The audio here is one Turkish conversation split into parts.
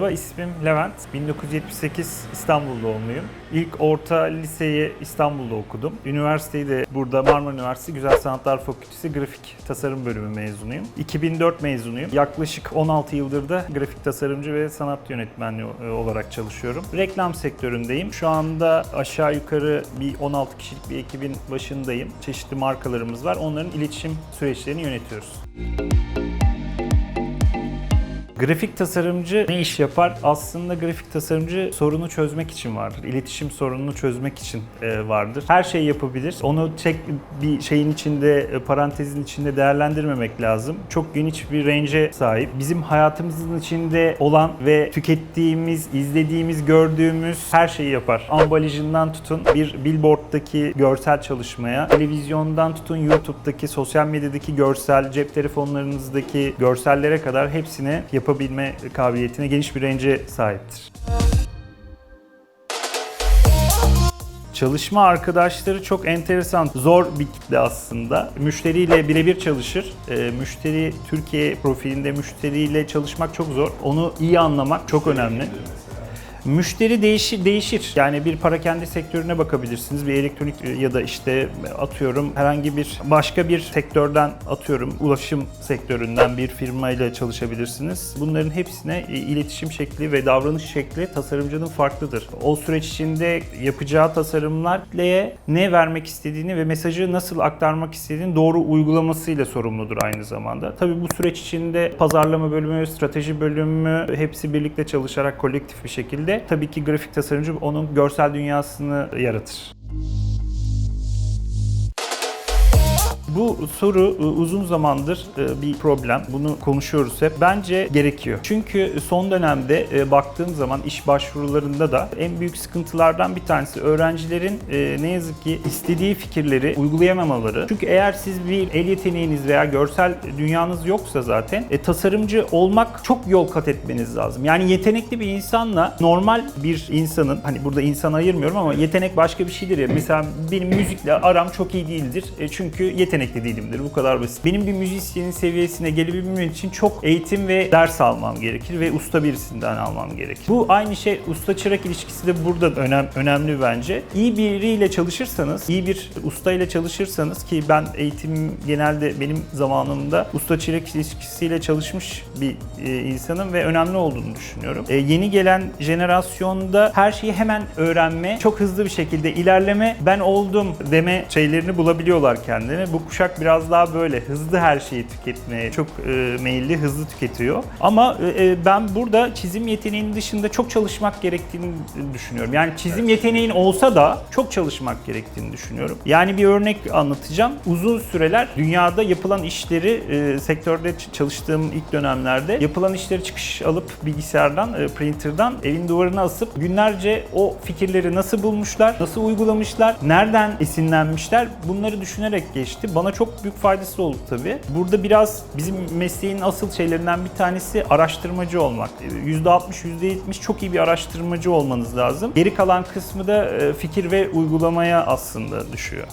Merhaba, ismim Levent. 1978 İstanbul doğumluyum. İlk orta liseyi İstanbul'da okudum. Üniversiteyi de burada Marmara Üniversitesi Güzel Sanatlar Fakültesi Grafik Tasarım Bölümü mezunuyum. 2004 mezunuyum. Yaklaşık 16 yıldır da grafik tasarımcı ve sanat yönetmenliği e, olarak çalışıyorum. Reklam sektöründeyim. Şu anda aşağı yukarı bir 16 kişilik bir ekibin başındayım. Çeşitli markalarımız var. Onların iletişim süreçlerini yönetiyoruz. Grafik tasarımcı ne iş yapar? Aslında grafik tasarımcı sorunu çözmek için vardır. İletişim sorununu çözmek için e, vardır. Her şeyi yapabilir. Onu tek bir şeyin içinde, e, parantezin içinde değerlendirmemek lazım. Çok geniş bir range'e sahip. Bizim hayatımızın içinde olan ve tükettiğimiz, izlediğimiz, gördüğümüz her şeyi yapar. Ambalajından tutun bir billboard'daki görsel çalışmaya, televizyondan tutun YouTube'daki, sosyal medyadaki görsel, cep telefonlarınızdaki görsellere kadar hepsini yapabilme kabiliyetine geniş bir range'e sahiptir. Çalışma arkadaşları çok enteresan, zor bir kitle aslında. Müşteriyle birebir çalışır. Ee, müşteri Türkiye profilinde müşteriyle çalışmak çok zor. Onu iyi anlamak çok önemli. Müşteri değişir, değişir. Yani bir parakende sektörüne bakabilirsiniz. Bir elektronik ya da işte atıyorum herhangi bir başka bir sektörden atıyorum ulaşım sektöründen bir firmayla çalışabilirsiniz. Bunların hepsine iletişim şekli ve davranış şekli tasarımcının farklıdır. O süreç içinde yapacağı tasarımlarla ne vermek istediğini ve mesajı nasıl aktarmak istediğini doğru uygulamasıyla sorumludur aynı zamanda. Tabii bu süreç içinde pazarlama bölümü, strateji bölümü hepsi birlikte çalışarak kolektif bir şekilde tabii ki grafik tasarımcı onun görsel dünyasını yaratır. Bu soru e, uzun zamandır e, bir problem. Bunu konuşuyoruz hep. Bence gerekiyor. Çünkü son dönemde e, baktığım zaman iş başvurularında da en büyük sıkıntılardan bir tanesi öğrencilerin ne yazık ki istediği fikirleri uygulayamamaları. Çünkü eğer siz bir el yeteneğiniz veya görsel dünyanız yoksa zaten tasarımcı olmak çok yol kat etmeniz lazım. Yani yetenekli bir insanla normal bir insanın hani burada insan ayırmıyorum ama yetenek başka bir şeydir ya. Mesela benim müzikle aram çok iyi değildir. Çünkü yetenek yetenekli değilimdir. Bu kadar basit. Benim bir müzisyenin seviyesine gelebilmem için çok eğitim ve ders almam gerekir ve usta birisinden almam gerekir. Bu aynı şey usta çırak ilişkisi de burada önem, önemli bence. İyi biriyle çalışırsanız, iyi bir usta ile çalışırsanız ki ben eğitim genelde benim zamanımda usta çırak ilişkisiyle çalışmış bir e, insanım ve önemli olduğunu düşünüyorum. E, yeni gelen jenerasyonda her şeyi hemen öğrenme, çok hızlı bir şekilde ilerleme, ben oldum deme şeylerini bulabiliyorlar kendini. Bu kuşak biraz daha böyle hızlı her şeyi tüketmeye çok e, meyilli, hızlı tüketiyor. Ama e, ben burada çizim yeteneğinin dışında çok çalışmak gerektiğini düşünüyorum. Yani çizim yeteneğin olsa da çok çalışmak gerektiğini düşünüyorum. Yani bir örnek anlatacağım. Uzun süreler dünyada yapılan işleri e, sektörde çalıştığım ilk dönemlerde yapılan işleri çıkış alıp bilgisayardan, e, printer'dan evin duvarına asıp günlerce o fikirleri nasıl bulmuşlar, nasıl uygulamışlar, nereden esinlenmişler bunları düşünerek geçti. Bana çok büyük faydası oldu tabii. Burada biraz bizim mesleğin asıl şeylerinden bir tanesi araştırmacı olmak. %60, %70 çok iyi bir araştırmacı olmanız lazım. Geri kalan kısmı da e, fikir ve uygulamaya aslında düşüyor.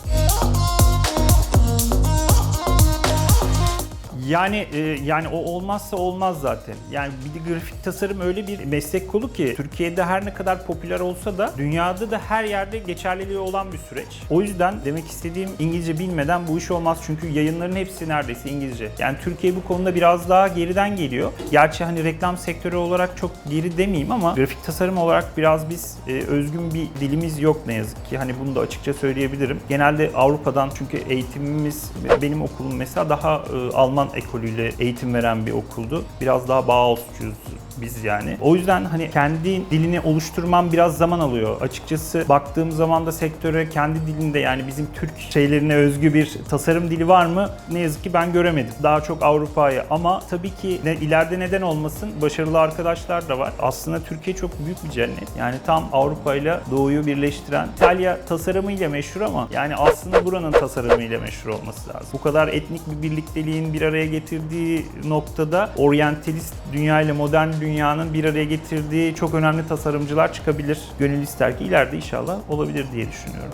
Yani e, yani o olmazsa olmaz zaten. Yani bir de grafik tasarım öyle bir meslek kolu ki Türkiye'de her ne kadar popüler olsa da dünyada da her yerde geçerliliği olan bir süreç. O yüzden demek istediğim İngilizce bilmeden bu iş olmaz. Çünkü yayınların hepsi neredeyse İngilizce. Yani Türkiye bu konuda biraz daha geriden geliyor. Gerçi hani reklam sektörü olarak çok geri demeyeyim ama grafik tasarım olarak biraz biz e, özgün bir dilimiz yok ne yazık ki. Hani bunu da açıkça söyleyebilirim. Genelde Avrupa'dan çünkü eğitimimiz benim okulum mesela daha e, Alman ekolüyle eğitim veren bir okuldu. Biraz daha Bauhaus'cuyuz biz yani. O yüzden hani kendi dilini oluşturmam biraz zaman alıyor. Açıkçası baktığım zaman da sektöre kendi dilinde yani bizim Türk şeylerine özgü bir tasarım dili var mı? Ne yazık ki ben göremedim. Daha çok Avrupa'ya ama tabii ki ne, ileride neden olmasın başarılı arkadaşlar da var. Aslında Türkiye çok büyük bir cennet. Yani tam Avrupa ile Doğu'yu birleştiren İtalya tasarımıyla meşhur ama yani aslında buranın tasarımıyla meşhur olması lazım. Bu kadar etnik bir birlikteliğin bir araya getirdiği noktada oryantalist dünya ile modern dünyanın bir araya getirdiği çok önemli tasarımcılar çıkabilir. Gönül ister ki ileride inşallah olabilir diye düşünüyorum.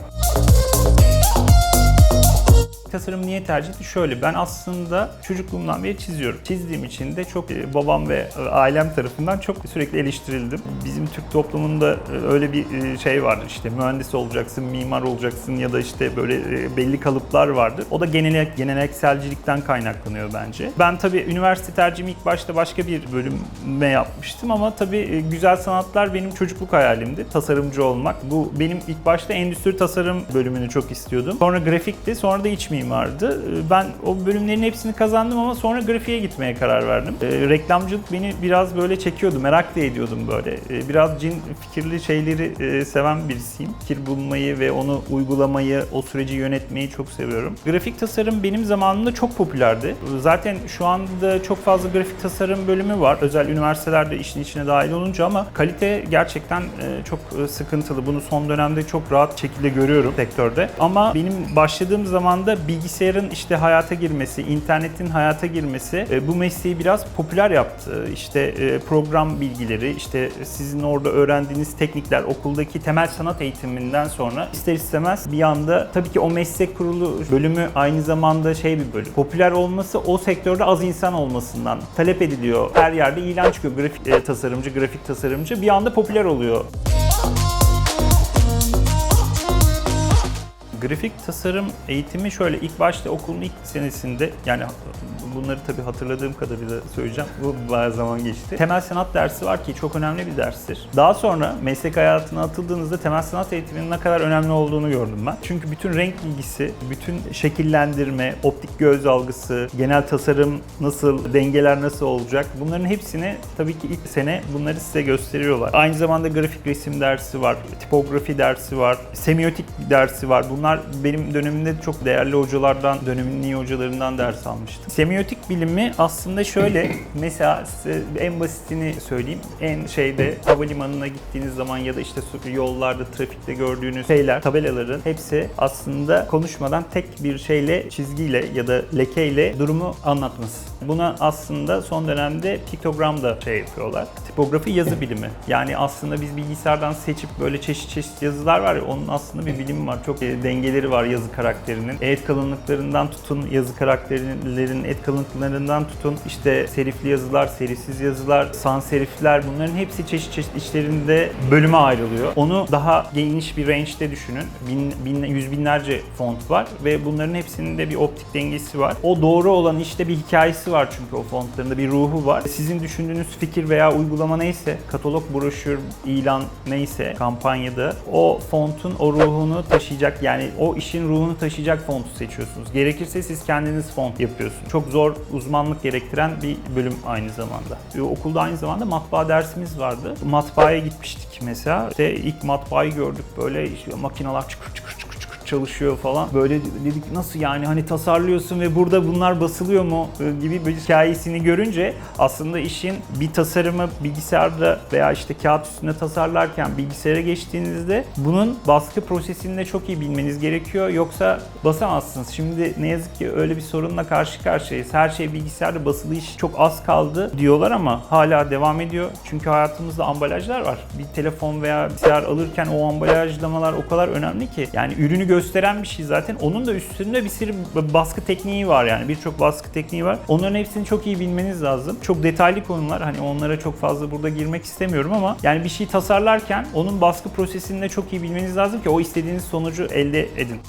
Tasarım niye tercih etti? Şöyle ben aslında çocukluğumdan beri çiziyorum. Çizdiğim için de çok e, babam ve e, ailem tarafından çok sürekli eleştirildim. Bizim Türk toplumunda e, öyle bir şey vardır işte mühendis olacaksın, mimar olacaksın ya da işte böyle belli kalıplar vardır. O da genel, gelenekselcilikten kaynaklanıyor bence. Ben tabii üniversite tercihimi ilk başta başka bir bölüme yapmıştım ama tabii güzel sanatlar benim çocukluk hayalimdi. Tasarımcı olmak. Bu benim ilk başta endüstri tasarım bölümünü çok istiyordum. Sonra grafikti, sonra da iç mimardı. E, Ben o bölümlerin hepsini kazandım ama sonra grafiğe gitmeye karar verdim. E, reklamcılık beni biraz böyle çekiyordu, merak da ediyordum böyle. E, biraz cin fikirli şeyleri e, seven birisiyim. Fikir bulmayı ve onu uygulamayı, o süreci yönetmeyi çok seviyorum. Grafik tasarım benim zamanımda çok popülerdi. Zaten şu anda çok fazla grafik tasarım bölümü var. Özel üniversitelerde işin içine dahil olunca ama kalite gerçekten e, çok e, sıkıntılı. Bunu son dönemde çok rahat şekilde görüyorum sektörde. Ama benim başladığım zaman da bilgisayarın işte hayata girmesi, internetin hayata girmesi e, bu mesleği biraz popüler yaptı. İşte e, program bilgileri, işte sizin orada öğrendiğiniz teknikler, okuldaki temel sanat eğitiminden sonra ister istemez bir anda tabii ki o meslek kurulu bölümü aynı zamanda şey bir bölüm. Popüler olması o sektörde az insan olmasından talep ediliyor. Her yerde ilan çıkıyor. Grafik e, tasarımcı, grafik tasarımcı bir anda popüler oluyor. Grafik tasarım eğitimi şöyle ilk başta okulun ilk senesinde yani bunları tabii hatırladığım kadarıyla söyleyeceğim. Bu bayağı zaman geçti. Temel sanat dersi var ki çok önemli bir derstir. Daha sonra meslek hayatına atıldığınızda temel sanat eğitiminin ne kadar önemli olduğunu gördüm ben. Çünkü bütün renk bilgisi, bütün şekillendirme, optik göz algısı, genel tasarım nasıl, dengeler nasıl olacak bunların hepsini tabii ki ilk sene bunları size gösteriyorlar. Aynı zamanda grafik resim dersi var, tipografi dersi var, semiotik dersi var. Bunlar benim dönemimde çok değerli hocalardan, dönemin iyi hocalarından ders almıştım. Semiotik bilimi aslında şöyle, mesela size en basitini söyleyeyim. En şeyde havalimanına gittiğiniz zaman ya da işte yollarda, trafikte gördüğünüz şeyler, tabelaların hepsi aslında konuşmadan tek bir şeyle, çizgiyle ya da lekeyle durumu anlatması. Buna aslında son dönemde piktogram da şey yapıyorlar. Tipografi yazı bilimi. Yani aslında biz bilgisayardan seçip böyle çeşit çeşit yazılar var ya onun aslında bir bilimi var. Çok e, dengeleri var yazı karakterinin. Et kalınlıklarından tutun yazı karakterlerin et kalınlıklarından tutun işte serifli yazılar, serifsiz yazılar, sans serifler bunların hepsi çeşit çeşit içlerinde bölüme ayrılıyor. Onu daha geniş bir range'de düşünün. Bin, bin, yüz binlerce font var ve bunların hepsinin de bir optik dengesi var. O doğru olan işte bir hikayesi var çünkü o fontlarında bir ruhu var. Sizin düşündüğünüz fikir veya uygulama neyse, katalog, broşür, ilan neyse kampanyada o fontun o ruhunu taşıyacak yani o işin ruhunu taşıyacak fontu seçiyorsunuz. Gerekirse siz kendiniz font yapıyorsunuz. Çok zor uzmanlık gerektiren bir bölüm aynı zamanda. Ve Okulda aynı zamanda matbaa dersimiz vardı. Matbaaya gitmiştik mesela. İşte ilk matbaayı gördük böyle işte çıkır çıkır çıkır çalışıyor falan. Böyle dedik nasıl yani hani tasarlıyorsun ve burada bunlar basılıyor mu gibi bir hikayesini görünce aslında işin bir tasarımı bilgisayarda veya işte kağıt üstünde tasarlarken bilgisayara geçtiğinizde bunun baskı prosesini de çok iyi bilmeniz gerekiyor. Yoksa basamazsınız. Şimdi ne yazık ki öyle bir sorunla karşı karşıyayız. Her şey bilgisayarda basılı iş çok az kaldı diyorlar ama hala devam ediyor. Çünkü hayatımızda ambalajlar var. Bir telefon veya bilgisayar alırken o ambalajlamalar o kadar önemli ki. Yani ürünü gösteren bir şey zaten. Onun da üstünde bir sürü baskı tekniği var yani. Birçok baskı tekniği var. Onların hepsini çok iyi bilmeniz lazım. Çok detaylı konular. Hani onlara çok fazla burada girmek istemiyorum ama yani bir şey tasarlarken onun baskı prosesini de çok iyi bilmeniz lazım ki o istediğiniz sonucu elde edin.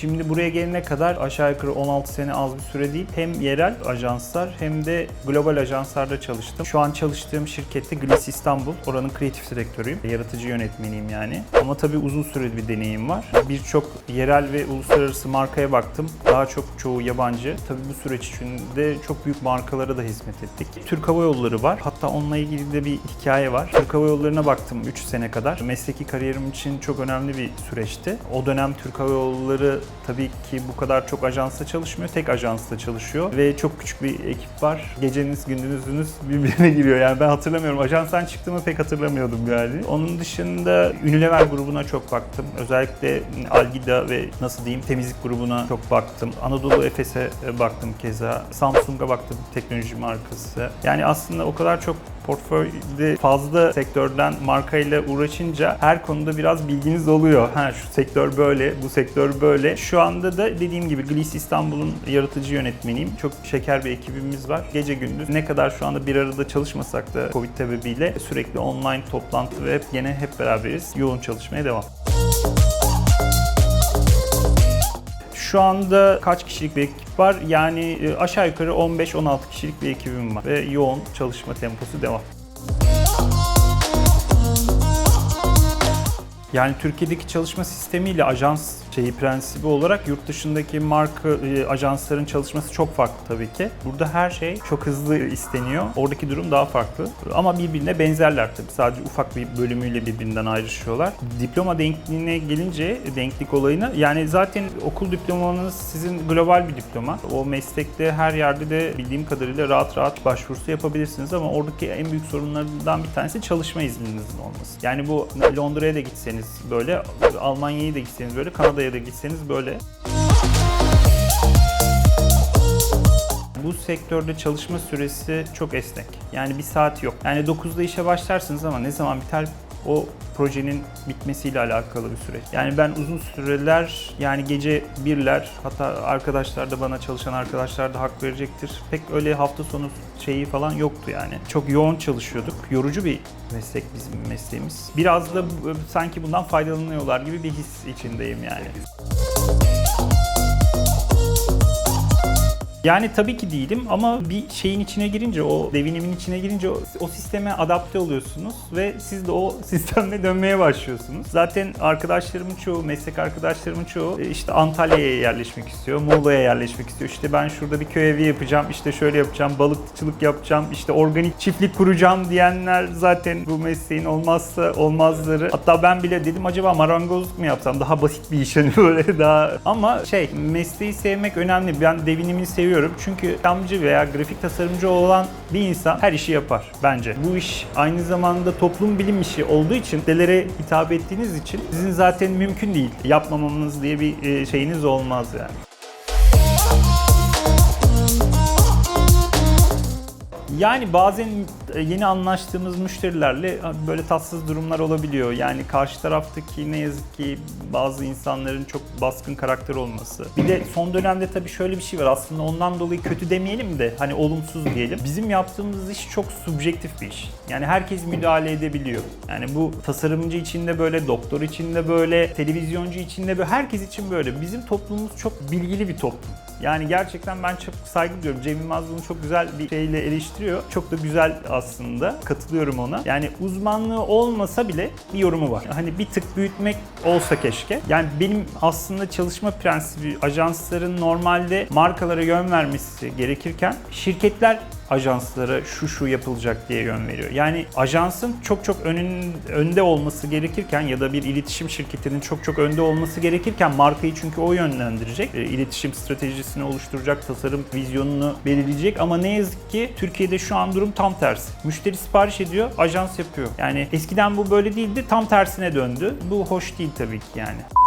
Şimdi buraya gelene kadar aşağı yukarı 16 sene az bir süre değil. Hem yerel ajanslar hem de global ajanslarda çalıştım. Şu an çalıştığım şirkette Gliss İstanbul. Oranın kreatif direktörüyüm. Yaratıcı yönetmeniyim yani. Ama tabii uzun süreli bir deneyim var. Birçok yerel ve uluslararası markaya baktım. Daha çok çoğu yabancı. Tabii bu süreç içinde çok büyük markalara da hizmet ettik. Türk Hava Yolları var. Hatta onunla ilgili de bir hikaye var. Türk Hava Yolları'na baktım 3 sene kadar. Mesleki kariyerim için çok önemli bir süreçti. O dönem Türk Hava Yolları tabii ki bu kadar çok ajansla çalışmıyor. Tek ajansla çalışıyor ve çok küçük bir ekip var. Geceniz gündüzünüz birbirine giriyor. Yani ben hatırlamıyorum. Ajanstan çıktığımı pek hatırlamıyordum yani. Onun dışında Unilever grubuna çok baktım. Özellikle Algida ve nasıl diyeyim temizlik grubuna çok baktım. Anadolu Efes'e baktım keza. Samsung'a baktım teknoloji markası. Yani aslında o kadar çok portföyde fazla sektörden markayla uğraşınca her konuda biraz bilginiz oluyor. Ha şu sektör böyle, bu sektör böyle. Şu anda da dediğim gibi Gliss İstanbul'un yaratıcı yönetmeniyim. Çok şeker bir ekibimiz var. Gece gündüz ne kadar şu anda bir arada çalışmasak da Covid sebebiyle sürekli online toplantı ve yine hep beraberiz. Yoğun çalışmaya devam. Şu anda kaç kişilik bir ekip var? Yani e, aşağı yukarı 15-16 kişilik bir ekibim var ve yoğun çalışma temposu devam. Yani Türkiye'deki çalışma sistemiyle ajans şeyi prensibi olarak yurt dışındaki marka e, ajansların çalışması çok farklı tabii ki. Burada her şey çok hızlı isteniyor. Oradaki durum daha farklı. Ama birbirine benzerler tabii. Sadece ufak bir bölümüyle birbirinden ayrışıyorlar. Diploma denkliğine gelince denklik olayına yani zaten okul diplomanız sizin global bir diploma. O meslekte her yerde de bildiğim kadarıyla rahat rahat başvurusu yapabilirsiniz ama oradaki en büyük sorunlarından bir tanesi çalışma izninizin olması. Yani bu Londra'ya da gitseniz böyle, Almanya'ya da gitseniz böyle, Kanada'ya da gitseniz böyle. Bu sektörde çalışma süresi çok esnek. Yani bir saat yok. Yani 9'da işe başlarsınız ama ne zaman biter o projenin bitmesiyle alakalı bir süreç. Yani ben uzun süreler yani gece birler hatta arkadaşlar da bana çalışan arkadaşlar da hak verecektir. Pek öyle hafta sonu şeyi falan yoktu yani. Çok yoğun çalışıyorduk. Yorucu bir meslek bizim mesleğimiz. Biraz da sanki bundan faydalanıyorlar gibi bir his içindeyim yani. Yani tabii ki değilim ama bir şeyin içine girince, o devinimin içine girince o, o sisteme adapte oluyorsunuz ve siz de o sistemle dönmeye başlıyorsunuz. Zaten arkadaşlarımın çoğu, meslek arkadaşlarımın çoğu e, işte Antalya'ya yerleşmek istiyor, Muğla'ya yerleşmek istiyor. İşte ben şurada bir köy evi yapacağım, işte şöyle yapacağım, balıkçılık yapacağım, işte organik çiftlik kuracağım diyenler zaten bu mesleğin olmazsa olmazları. Hatta ben bile dedim acaba marangozluk mu yapsam? Daha basit bir iş hani böyle daha. Ama şey mesleği sevmek önemli. Ben devinimi seviyorum. Çünkü reklamcı veya grafik tasarımcı olan bir insan her işi yapar bence. Bu iş aynı zamanda toplum bilim işi olduğu için kitlelere hitap ettiğiniz için sizin zaten mümkün değil yapmamanız diye bir e, şeyiniz olmaz yani. Yani bazen yeni anlaştığımız müşterilerle e, böyle tatsız durumlar olabiliyor. Yani karşı taraftaki ne yazık ki bazı insanların çok baskın karakter olması. Bir de son dönemde tabii şöyle bir şey var. Aslında ondan dolayı kötü demeyelim de hani olumsuz diyelim. Bizim yaptığımız iş çok subjektif bir iş. Yani herkes müdahale edebiliyor. Yani bu tasarımcı için de böyle, doktor için de böyle, televizyoncu için de böyle, herkes için böyle. Bizim toplumumuz çok bilgili bir toplum. Yani gerçekten ben çok saygı duyuyorum. Cem Yılmaz bunu çok güzel bir şeyle eleştiriyor. Çok da güzel aslında. Katılıyorum ona. Yani uzmanlığı olmasa bile bir yorumu var. Hani bir tık büyütmek olsa keşke. Yani benim aslında çalışma prensibi ajansların normalde markalara yön vermesi gerekirken şirketler ajanslara şu şu yapılacak diye yön veriyor. Yani ajansın çok çok önün, önde olması gerekirken ya da bir iletişim şirketinin çok çok önde olması gerekirken markayı çünkü o yönlendirecek. E, iletişim stratejisini oluşturacak, tasarım vizyonunu belirleyecek ama ne yazık ki Türkiye'de şu an durum tam tersi. Müşteri sipariş ediyor, ajans yapıyor. Yani eskiden bu böyle değildi, tam tersine döndü. Bu hoş değil tabii ki yani.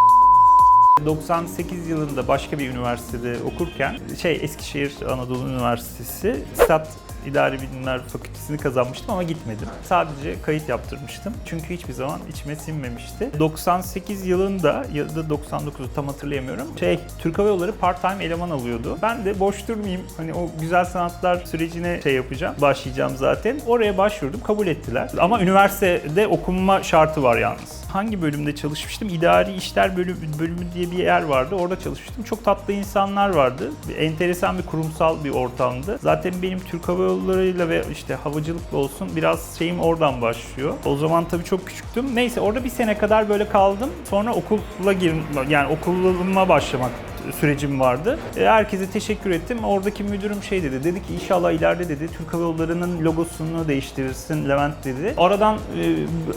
98 yılında başka bir üniversitede okurken şey Eskişehir Anadolu Üniversitesi İktisat İdari Bilimler Fakültesini kazanmıştım ama gitmedim. Sadece kayıt yaptırmıştım. Çünkü hiçbir zaman içime sinmemişti. 98 yılında ya da 99'u tam hatırlayamıyorum. Şey Türk Hava Yolları part-time eleman alıyordu. Ben de boş durmayayım. Hani o güzel sanatlar sürecine şey yapacağım. Başlayacağım zaten. Oraya başvurdum. Kabul ettiler. Ama üniversitede okunma şartı var yalnız hangi bölümde çalışmıştım? İdari İşler bölümü, bölümü diye bir yer vardı. Orada çalışmıştım. Çok tatlı insanlar vardı. Enteresan bir kurumsal bir ortamdı. Zaten benim Türk Hava Yolları'yla ve işte havacılıkla olsun biraz şeyim oradan başlıyor. O zaman tabii çok küçüktüm. Neyse orada bir sene kadar böyle kaldım. Sonra okula gir yani okuluma başlamak sürecim vardı. E, Herkese teşekkür ettim. Oradaki müdürüm şey dedi. Dedi ki inşallah ileride dedi Türk Hava Yolları'nın logosunu değiştirirsin Levent dedi. Aradan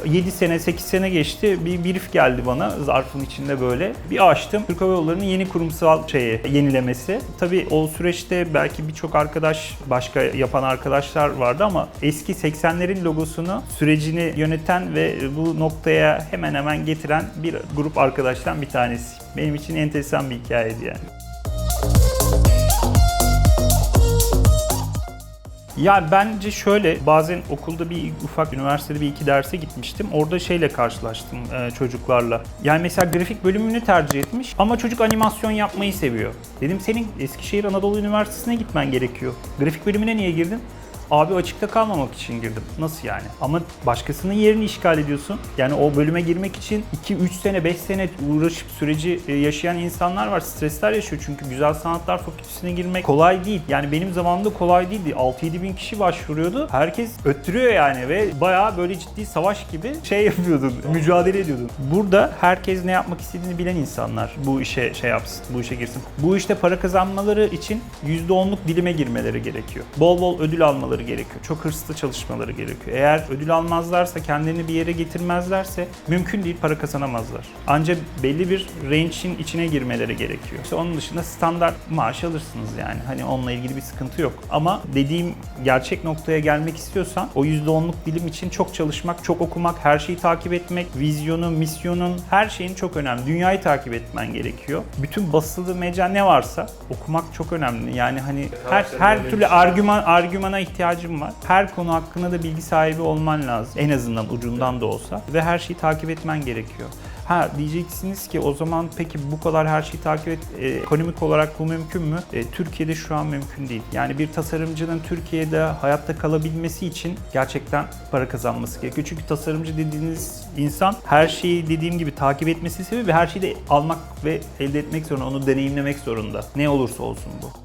e, 7 sene 8 sene geçti. Bir brief geldi bana zarfın içinde böyle. Bir açtım. Türk Hava Yolları'nın yeni kurumsal şeyi yenilemesi. Tabii o süreçte belki birçok arkadaş başka yapan arkadaşlar vardı ama eski 80'lerin logosunu sürecini yöneten ve bu noktaya hemen hemen getiren bir grup arkadaştan bir tanesi. Benim için enteresan bir hikayeydi yani. Ya bence şöyle bazen okulda bir ufak üniversitede bir iki derse gitmiştim. Orada şeyle karşılaştım e, çocuklarla. Yani mesela grafik bölümünü tercih etmiş ama çocuk animasyon yapmayı seviyor. Dedim senin Eskişehir Anadolu Üniversitesi'ne gitmen gerekiyor. Grafik bölümüne niye girdin? Abi açıkta kalmamak için girdim. Nasıl yani? Ama başkasının yerini işgal ediyorsun. Yani o bölüme girmek için 2-3 sene, 5 sene uğraşıp süreci e, yaşayan insanlar var. Stresler yaşıyor çünkü Güzel Sanatlar Fakültesine girmek kolay değil. Yani benim zamanımda kolay değildi. 6-7 bin kişi başvuruyordu. Herkes öttürüyor yani ve bayağı böyle ciddi savaş gibi şey yapıyordun, mücadele ediyordun. Burada herkes ne yapmak istediğini bilen insanlar bu işe şey yapsın, bu işe girsin. Bu işte para kazanmaları için %10'luk dilime girmeleri gerekiyor. Bol bol ödül almaları gerekiyor. Çok hırslı çalışmaları gerekiyor. Eğer ödül almazlarsa, kendilerini bir yere getirmezlerse mümkün değil para kazanamazlar. Ancak belli bir range'in içine girmeleri gerekiyor. İşte onun dışında standart maaş alırsınız yani. Hani onunla ilgili bir sıkıntı yok. Ama dediğim gerçek noktaya gelmek istiyorsan o %10'luk dilim için çok çalışmak, çok okumak, her şeyi takip etmek, vizyonu, misyonun, her şeyin çok önemli. Dünyayı takip etmen gerekiyor. Bütün basılı mecra ne varsa okumak çok önemli. Yani hani her, her türlü argüman argümana ihtiyacım var. Her konu hakkında da bilgi sahibi olman lazım. En azından ucundan da olsa. Ve her şeyi takip etmen gerekiyor. Ha diyeceksiniz ki o zaman peki bu kadar her şeyi takip et, e, ekonomik olarak bu mümkün mü? E, Türkiye'de şu an mümkün değil. Yani bir tasarımcının Türkiye'de hayatta kalabilmesi için gerçekten para kazanması gerekiyor. Çünkü tasarımcı dediğiniz insan her şeyi dediğim gibi takip etmesi sebebi her şeyi de almak ve elde etmek zorunda, onu deneyimlemek zorunda. Ne olursa olsun bu.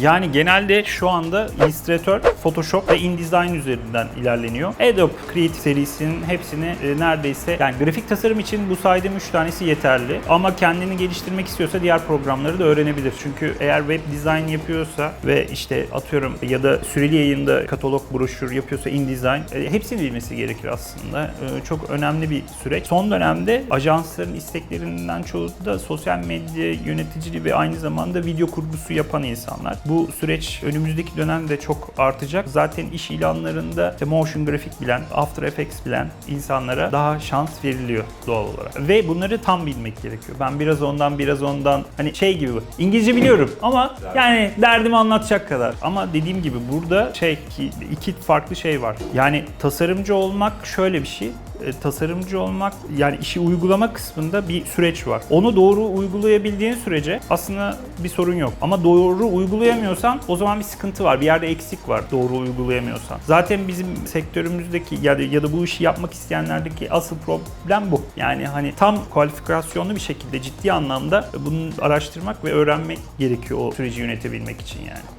Yani genelde şu anda Illustrator, Photoshop ve InDesign üzerinden ilerleniyor. Adobe Creative serisinin hepsini e, neredeyse yani grafik tasarım için bu saydığım 3 tanesi yeterli. Ama kendini geliştirmek istiyorsa diğer programları da öğrenebilir. Çünkü eğer web design yapıyorsa ve işte atıyorum ya da süreli yayında katalog, broşür yapıyorsa InDesign e, hepsini bilmesi gerekir aslında. E, çok önemli bir süreç. Son dönemde ajansların isteklerinden çoğu da sosyal medya yöneticiliği ve aynı zamanda video kurgusu yapan insanlar. Bu süreç önümüzdeki dönemde çok artacak. Zaten iş ilanlarında işte motion grafik bilen, After Effects bilen insanlara daha şans veriliyor doğal olarak. Ve bunları tam bilmek gerekiyor. Ben biraz ondan biraz ondan hani şey gibi bu. İngilizce biliyorum ama yani derdimi anlatacak kadar. Ama dediğim gibi burada şey ki iki farklı şey var. Yani tasarımcı olmak şöyle bir şey e, tasarımcı olmak yani işi uygulama kısmında bir süreç var. Onu doğru uygulayabildiğin sürece aslında bir sorun yok. Ama doğru uygulayamıyorsan o zaman bir sıkıntı var. Bir yerde eksik var doğru uygulayamıyorsan. Zaten bizim sektörümüzdeki ya da, ya da bu işi yapmak isteyenlerdeki asıl problem bu. Yani hani tam kualifikasyonlu bir şekilde ciddi anlamda bunu araştırmak ve öğrenmek gerekiyor o süreci yönetebilmek için yani.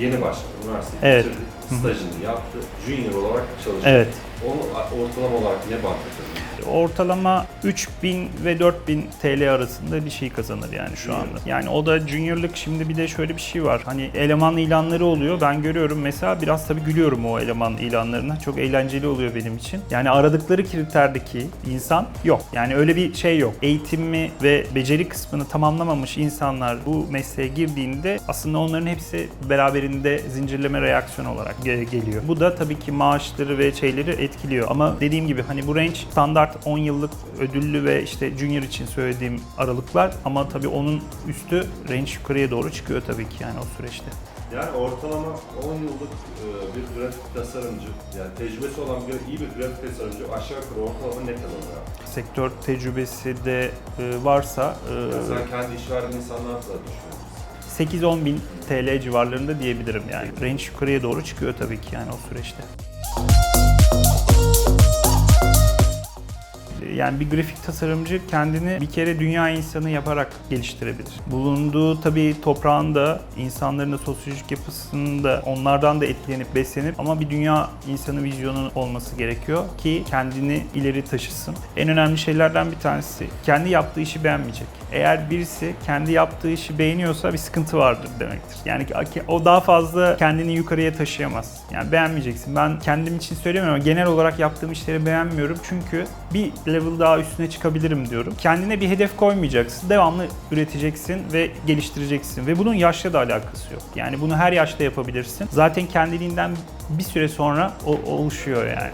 Yeni başladı, üniversiteyi Evet. bitirdi, stajını yaptı, junior olarak çalışıyor. Evet. Onu ortalama olarak ne banka kazanıyor? Ortalama 3000 ve 4000 TL arasında bir şey kazanır yani şu anda. Yani o da juniorlık şimdi bir de şöyle bir şey var. Hani eleman ilanları oluyor. Ben görüyorum mesela biraz tabii gülüyorum o eleman ilanlarına. Çok eğlenceli oluyor benim için. Yani aradıkları kriterdeki insan yok. Yani öyle bir şey yok. Eğitimi ve beceri kısmını tamamlamamış insanlar bu mesleğe girdiğinde aslında onların hepsi beraberinde zincirleme reaksiyon olarak ge- geliyor. Bu da tabii ki maaşları ve şeyleri etkiliyor. Ama dediğim gibi hani bu range standart 10 yıllık ödüllü ve işte junior için söylediğim aralıklar ama tabii onun üstü range yukarıya doğru çıkıyor tabii ki yani o süreçte. Yani ortalama 10 yıllık e, bir grafik tasarımcı, yani tecrübesi olan bir iyi bir grafik tasarımcı aşağı yukarı ortalama ne kazanır abi? Sektör tecrübesi de e, varsa e, Yani sen kendi iş verdiğin insanlar da düşünüyorsun. 8-10 bin TL civarlarında diyebilirim yani. Range yukarıya doğru çıkıyor tabii ki yani o süreçte. Yani bir grafik tasarımcı kendini bir kere dünya insanı yaparak geliştirebilir. Bulunduğu tabii toprağında, insanların da sosyolojik yapısında onlardan da etkilenip beslenip ama bir dünya insanı vizyonu olması gerekiyor ki kendini ileri taşısın. En önemli şeylerden bir tanesi kendi yaptığı işi beğenmeyecek. Eğer birisi kendi yaptığı işi beğeniyorsa bir sıkıntı vardır demektir. Yani o daha fazla kendini yukarıya taşıyamaz. Yani beğenmeyeceksin. Ben kendim için söylemiyorum ama genel olarak yaptığım işleri beğenmiyorum. Çünkü bir level daha üstüne çıkabilirim diyorum. Kendine bir hedef koymayacaksın. Devamlı üreteceksin ve geliştireceksin. Ve bunun yaşla da alakası yok. Yani bunu her yaşta yapabilirsin. Zaten kendiliğinden bir süre sonra oluşuyor yani.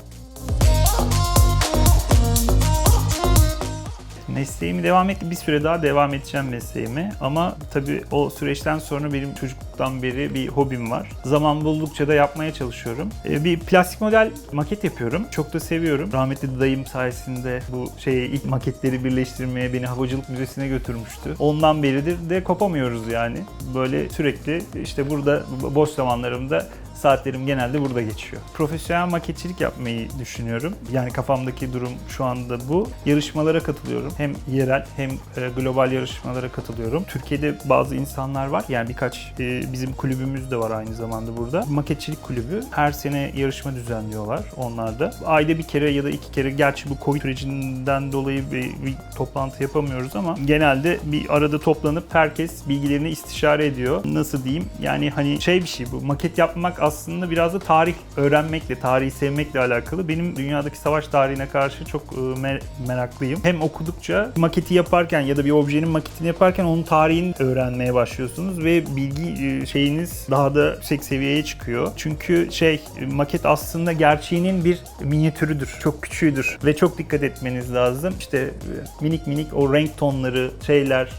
Mesleğimi devam etti. Bir süre daha devam edeceğim mesleğimi. Ama tabii o süreçten sonra benim çocukluktan beri bir hobim var. Zaman buldukça da yapmaya çalışıyorum. Ee, Bir plastik model maket yapıyorum. Çok da seviyorum. Rahmetli dayım sayesinde bu şeyi ilk maketleri birleştirmeye beni Havacılık Müzesi'ne götürmüştü. Ondan beridir de kopamıyoruz yani. Böyle sürekli işte burada boş zamanlarımda saatlerim genelde burada geçiyor. Profesyonel maketçilik yapmayı düşünüyorum. Yani kafamdaki durum şu anda bu. Yarışmalara katılıyorum. Hem yerel hem e, global yarışmalara katılıyorum. Türkiye'de bazı insanlar var. Yani birkaç e, bizim kulübümüz de var aynı zamanda burada. Maketçilik kulübü. Her sene yarışma düzenliyorlar onlar da. Ayda bir kere ya da iki kere gerçi bu Covid sürecinden dolayı bir, bir toplantı yapamıyoruz ama genelde bir arada toplanıp herkes bilgilerini istişare ediyor. Nasıl diyeyim? Yani hani şey bir şey bu. Maket yapmak aslında biraz da tarih öğrenmekle, tarihi sevmekle alakalı. Benim dünyadaki savaş tarihine karşı çok mer- meraklıyım. Hem okudukça maketi yaparken ya da bir objenin maketini yaparken onun tarihini öğrenmeye başlıyorsunuz ve bilgi e, şeyiniz daha da yüksek seviyeye çıkıyor. Çünkü şey maket aslında gerçeğinin bir minyatürüdür. Çok küçüğüdür ve çok dikkat etmeniz lazım. İşte e, minik minik o renk tonları, şeyler,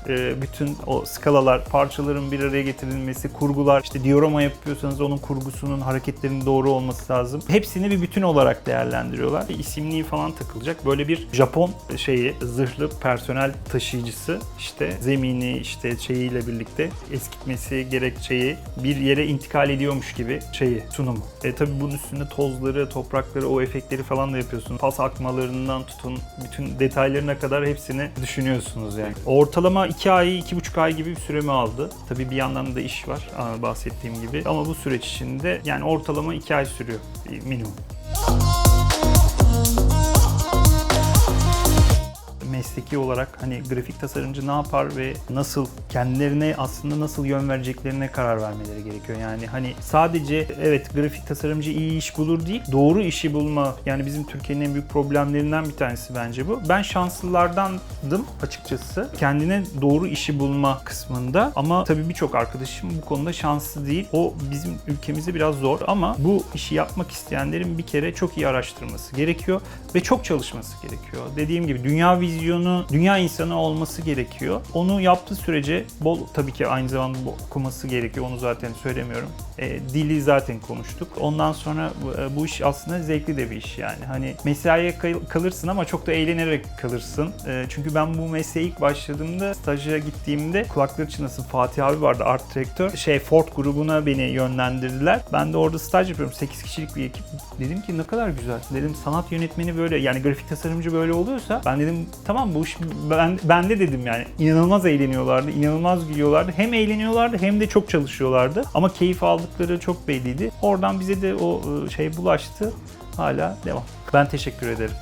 bütün o skalalar, parçaların bir araya getirilmesi, kurgular, işte diorama yapıyorsanız onun kurgusunun, hareketlerinin doğru olması lazım. Hepsini bir bütün olarak değerlendiriyorlar. İsimliği falan takılacak. Böyle bir Japon şeyi, zırhlı personel taşıyıcısı işte zemini işte şeyiyle birlikte eskitmesi gerekçeyi bir yere intikal ediyormuş gibi şeyi sunumu. E tabi bunun üstünde tozları, toprakları, o efektleri falan da yapıyorsunuz. Pas akmalarından tutun bütün detaylarına kadar hepsini düşünüyorsunuz yani. Ortalama 2 ay, 2,5 ay gibi bir süremi aldı. Tabi bir yandan da iş var bahsettiğim gibi. Ama bu süreç içinde yani ortalama 2 ay sürüyor minimum. Mesleki olarak hani grafik tasarımcı ne yapar ve nasıl kendilerine aslında nasıl yön vereceklerine karar vermeleri gerekiyor. Yani hani sadece evet grafik tasarımcı iyi iş bulur değil, doğru işi bulma. Yani bizim Türkiye'nin en büyük problemlerinden bir tanesi bence bu. Ben şanslılardandım açıkçası. Kendine doğru işi bulma kısmında ama tabii birçok arkadaşım bu konuda şanslı değil. O bizim ülkemizde biraz zor ama bu işi yapmak isteyenlerin bir kere çok iyi araştırması gerekiyor ve çok çalışması gerekiyor. Dediğim gibi dünya vizyonu, dünya insanı olması gerekiyor. Onu yaptığı sürece bol tabii ki aynı zamanda okuması gerekiyor. Onu zaten söylemiyorum. E, dili zaten konuştuk. Ondan sonra e, bu iş aslında zevkli de bir iş yani. Hani mesaiye kal- kalırsın ama çok da eğlenerek kalırsın. E, çünkü ben bu mesleğe ilk başladığımda staja gittiğimde kulakları çınlasın Fatih abi vardı art direktör. Şey Ford grubuna beni yönlendirdiler. Ben de orada staj yapıyorum. 8 kişilik bir ekip. Dedim ki ne kadar güzel. Dedim sanat yönetmeni böyle yani grafik tasarımcı böyle oluyorsa ben dedim tamam bu iş ben, ben de dedim yani inanılmaz eğleniyorlardı, inanılmaz gülüyorlardı. Hem eğleniyorlardı hem de çok çalışıyorlardı. Ama keyif aldıkları çok belliydi. Oradan bize de o e, şey bulaştı. Hala devam. Ben teşekkür ederim.